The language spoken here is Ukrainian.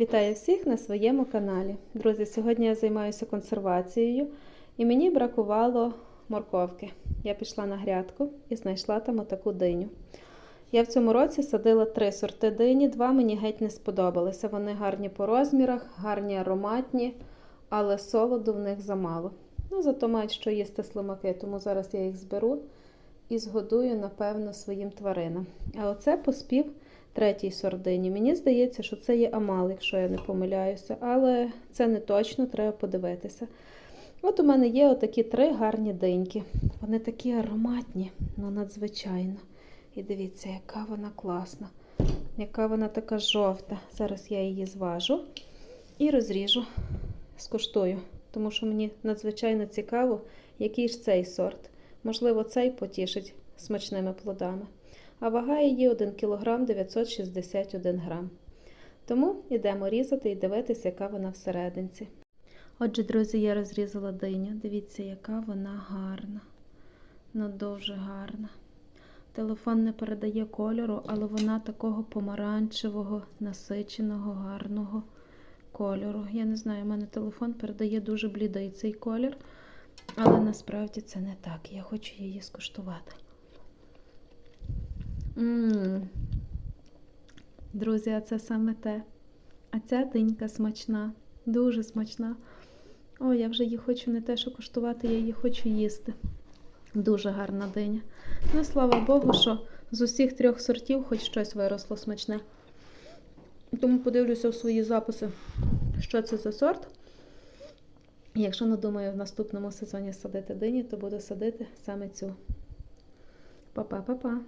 Вітаю всіх на своєму каналі. Друзі, сьогодні я займаюся консервацією і мені бракувало морковки. Я пішла на грядку і знайшла там отаку диню. Я в цьому році садила три сорти дині, два мені геть не сподобалися. Вони гарні по розмірах, гарні ароматні, але солоду в них замало. Ну, зато мають що їсти слимаки, тому зараз я їх зберу і згодую, напевно, своїм тваринам. А оце поспів третій сордині. Мені здається, що це є амал, якщо я не помиляюся, але це не точно, треба подивитися. От у мене є отакі три гарні диньки. Вони такі ароматні, ну надзвичайно. І дивіться, яка вона класна, яка вона така жовта. Зараз я її зважу і розріжу, скуштую, тому що мені надзвичайно цікаво, який ж цей сорт. Можливо, цей потішить смачними плодами. А вага її 1 кг 961 грам. Тому йдемо різати і дивитися, яка вона всерединці. Отже, друзі, я розрізала диню. Дивіться, яка вона гарна. Ну, дуже гарна. Телефон не передає кольору, але вона такого помаранчевого, насиченого, гарного кольору. Я не знаю, у мене телефон передає дуже блідий цей колір, але насправді це не так. Я хочу її скуштувати. Ммм. Друзі, а це саме те. А ця динька смачна, дуже смачна. О, я вже її хочу не те, що куштувати, я її хочу їсти. Дуже гарна диня. Ну, слава Богу, що з усіх трьох сортів хоч щось виросло смачне. Тому подивлюся в свої записи, що це за сорт. Якщо надумаю в наступному сезоні садити дині, то буду садити саме цю. Па-па-па-па!